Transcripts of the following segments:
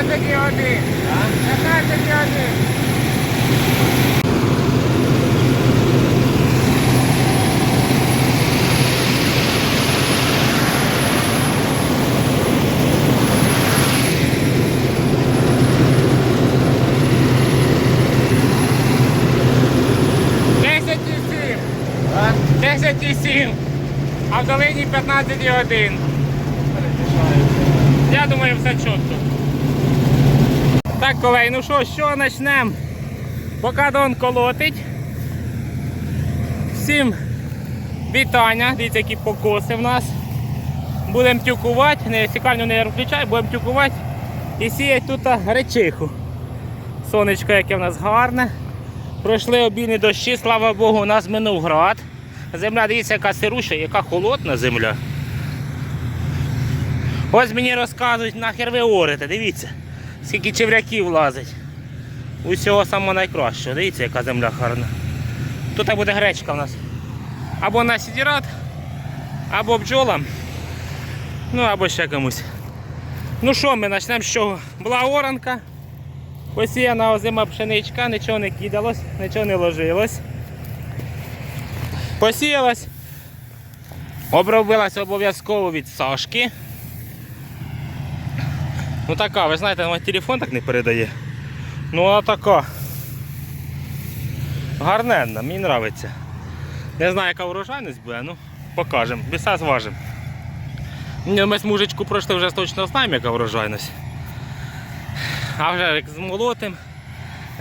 15,1. 15,1. Десять і сім. Десять і сім. А в долині 15,1. Я думаю, все чітко. Так, колеги, ну що, що почнемо? Поки Дон колотить. Всім вітання. Дивіться, які покоси в нас. Будемо тюкувати, не не включай, будемо тюкувати і сіяти тут гречиху. Сонечко, яке в нас гарне. Пройшли обійні дощі, слава Богу, у нас минув град. Земля, дивіться, яка сируша, яка холодна земля. Ось мені розказують, нахер ви орете, дивіться, скільки чевряків лазить. Усього самого найкращого. Дивіться, яка земля гарна. Тут буде гречка в нас. Або на сідірат, або бджолам, ну або ще комусь. Ну що, ми почнемо з чого? Була оранка. Посіяна озима пшеничка, нічого не кидалось, нічого не ложилось. Посіялась. Обробилась обов'язково від Сашки. Ну така, ви знаєте, мій телефон так не передає. Ну а така. Гарненна, мені подобається. Не знаю, яка урожайність буде, ну покажемо. Біса зважимо. Ми з мужичку пройшли вже точно знаємо, яка врожайність. А вже як змолотим,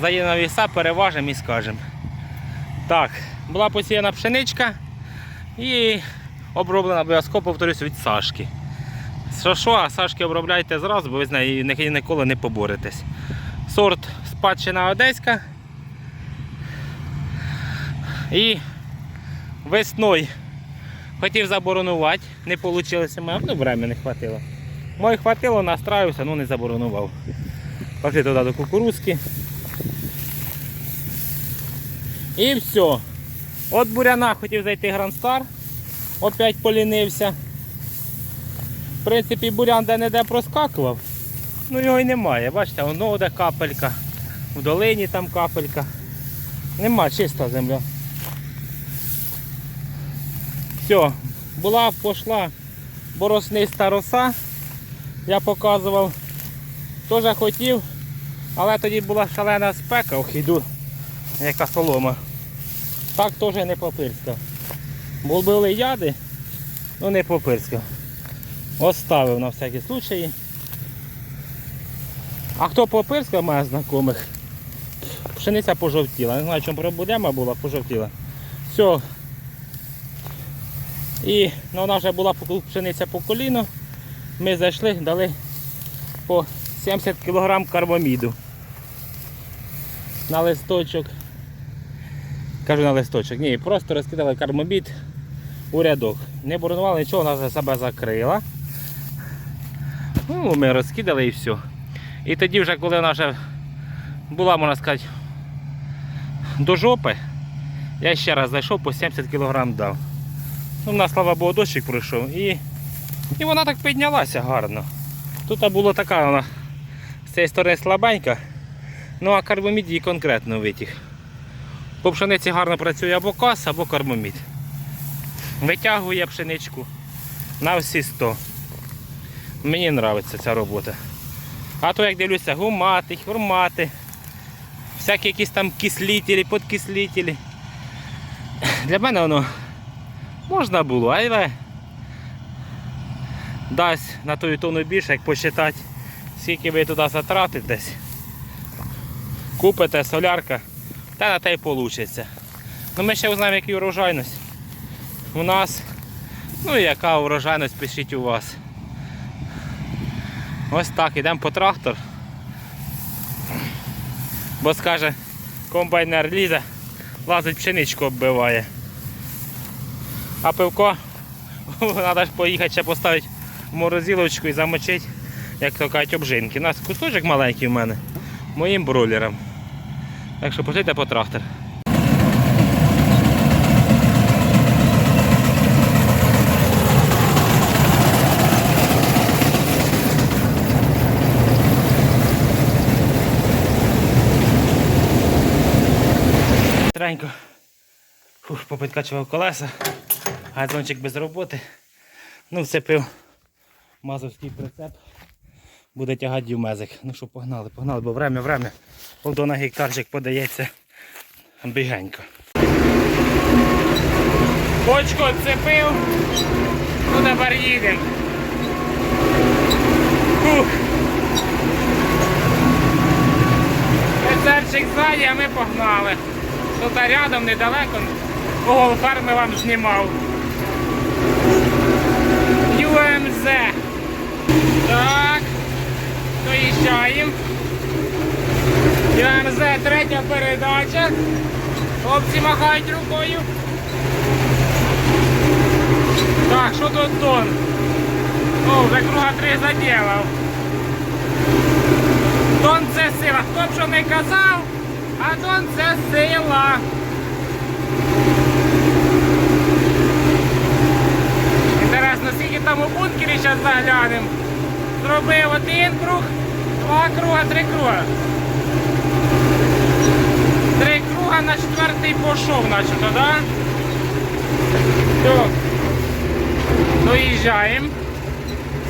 заїдемо на віса, переважимо і скажемо. Так, була посіяна пшеничка і оброблена обов'язково, повторюсь, від Сашки. Що що, а Сашки обробляйте зразу, бо ви з нею ніколи не поборетесь. Сорт спадщина одеська. І весною хотів заборонувати, не вийшло ну времени не хватило. Мої хватило, настраювався, ну не заборонував. Пошли туди до кукурузки. І все. От буряна хотів зайти Грандстар. Опять полінився. В принципі, бурян де-не-де проскакував. Ну його й немає. Бачите, воно де капелька. В долині там капелька. Нема чиста земля. Все, була, пішла боросниста роса. Я показував. Теж хотів, але тоді була шалена спека, ох, іду, яка солома. Так теж не попирскав. Бо були яди, ну не попирскав. Оставив на всякий случай. А хто попирскав, має знайомих, пшениця пожовтіла. Не знаю, чому проблема була, пожовтіла. Все. І ну, вона вже була пшениця по коліно. Ми зайшли, дали по 70 кг карбаміду. На листочок. Кажу на листочок. Ні, просто розкидали карбамід у рядок. Не боронували нічого, вона за себе закрила. Ну, ми розкидали і все. І тоді вже, коли вона вже була, можна сказати, до жопи, я ще раз зайшов по 70 кг дав. Ну, в нас, слава Богу, дощик пройшов і, і вона так піднялася гарно. Тут була така вона з цієї сторони слабенька, ну а карбомід її конкретно витяг. По пшениці гарно працює або кас, або карбомід. Витягує пшеничку на всі 100. Мені подобається ця робота. А то як дивлюся, гумати, хурмати, всякі якісь там кислителі, подкислителі. Для мене воно можна було, але дасть на ту тонну більше, як посчитати, скільки ви туди затратитесь. Купите солярка, та на те й вийде. Ну ми ще узнаємо, яка урожайність. У нас, ну і яка урожайність пишіть у вас. Ось так, йдемо по трактор. Бо скаже, комбайнер лізе, лазить пшеничку оббиває. А пивко треба ж поїхати ще поставити в морозилочку і замочити, як то кажуть, обжинки. У нас кусочок маленький в мене, моїм бройлером. Так що пошлите по трактор. Попідкачував колеса, газончик без роботи. Ну, вцепив мазовський прицеп. Буде тягати дюмезик. Ну що, погнали, погнали, бо время, время. Полдо на гектарчик подається бігенько. Бочку відцепив. Ну тепер їдемо. Прицепчик ззаді, а ми погнали. Тут рядом недалеко. Кого ферми вам знімав. ЮМЗ. Так. Доїжджаємо. ЮМЗ третя передача. Хлопці махають рукою. Так, що тут Дон? О, вже круга три заділав. Дон це сила. Хто б що не казав, а Дон це сила. Інтересно, скільки там у бункері зараз заглянемо. Зробив один круг, два круга, три круга. Три круга на четвертий пішов, начебто, так? Да? Доїжджаємо.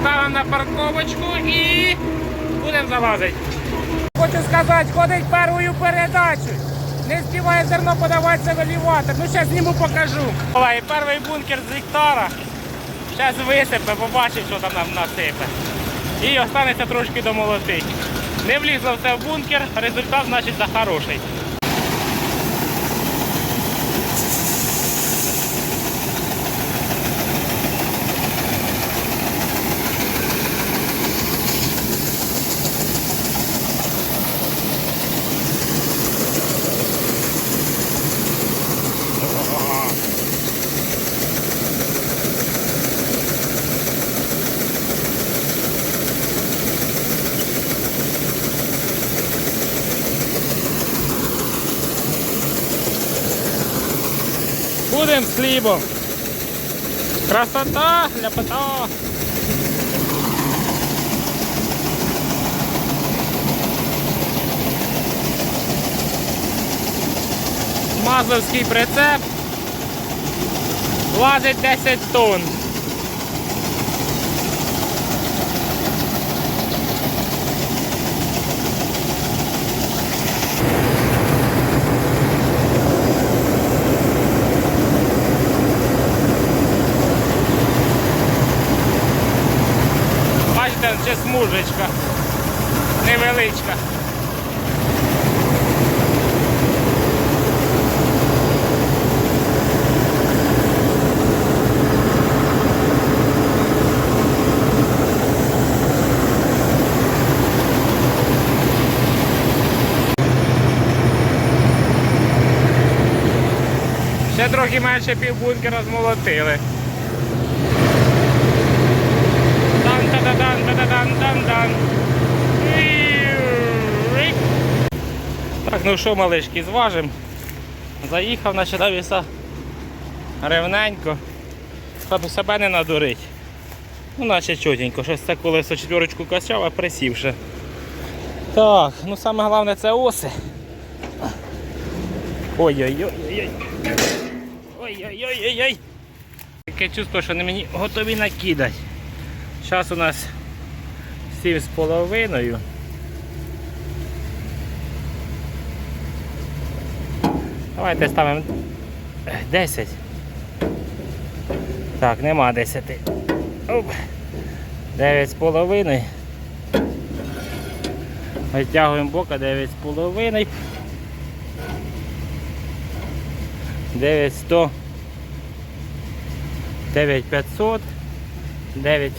Ставимо на парковочку і будемо залазити. Хочу сказати, ходить першою передачу. Не співає зерно подаватися в елеватор. Ну зараз зніму покажу. Перший бункер з гектара. Зараз висипе, побачив, що там нам насипе. І останеться трошки до молотих. Не влізло все в бункер, результат значить хороший. Будем хлібом. Красота, ляпота. Мазовський прицеп. Лазить 10 тонн. Бачите, ще. Невеличка. Ще трохи менше півбункера змолотили. дан та да дан та да дан дан дан Так, ну що, малишки, зважим. Заїхав на віса ревненько. Щоб себе не надурить. Ну, наче чотенько, щось це колесо четверочку качав, а присівши. Так, ну саме головне це оси. Ой-ой-ой-ой. Ой-ой-ой-ой. Таке чувство, що вони мені готові накидати. Зараз у нас 7 з половиною. Давайте ставимо 10. Так, нема 10. Оп. 9 з половиною. Витягуємо бока 9 з половиною. 9 100. 9 500. 9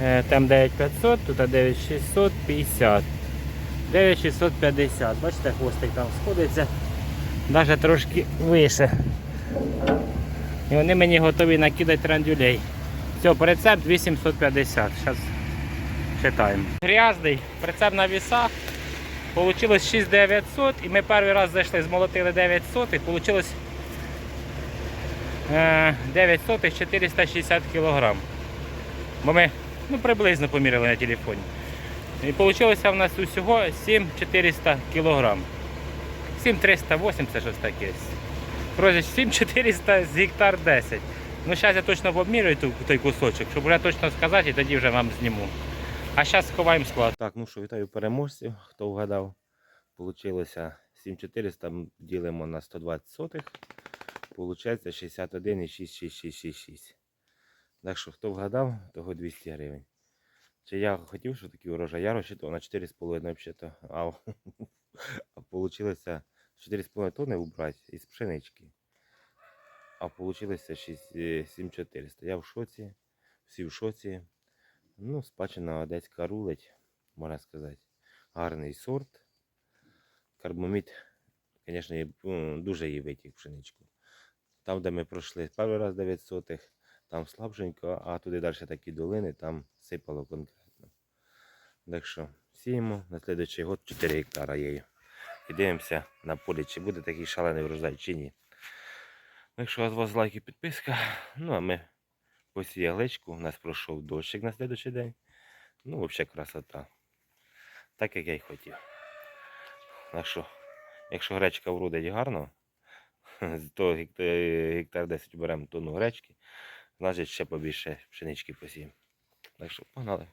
Е, Там 9500, тут 9650. 9650. Бачите, хвостик там сходиться. Навіть трошки вище. І вони мені готові накидати трандюлей. Все, прицеп 2750. Зараз читаємо. Грязний, прицеп на вісах. Получилось 6900 і ми перший раз зайшли, змолотили 900 і вийшло 900 460 кг. Бо ми ну, приблизно поміряли на телефоні. І вийшло в нас усього 7400 кг. 7308 це щось таке. Коротше, 7400 з гектар 10. Ну, зараз я точно обмірюю той кусочок, щоб вже точно сказати, і тоді вже вам зніму. А зараз сховаємо склад. Так, ну що, вітаю переможців, хто вгадав. Получилося 7400 ділимо на 120 сотих. Получається 61,66666. Так що, хто вгадав, того 200 гривень. Чи я хотів, що такий урожай? Я розчитував на 4,5 взагалі. А, а получилося 4,5 тонни убрати із пшенички. А получилося 6, е, 7400. Я в шоці, всі в шоці. Ну, спадщина одеська рулить, можна сказати. Гарний сорт. Карбомід, звісно, дуже її витік пшеничку. Там, де ми пройшли перший раз 9 сотих, там слабшенько, а туди далі такі долини, там сипало конкретно. Так що сіємо на слідуючий год 4 гектара є. І на полі, чи буде такий шалений врожай, чи ні. Так що з вас лайк і підписка. Ну а ми посіяли глечку, у нас пройшов дощик на слідуючий день. Ну, взагалі красота. Так як я й хотів. Так що, якщо гречка вродить гарно, того гектар, гектар 10 беремо тонну гречки, значить ще побільше пшенички посіємо. Так що погнали.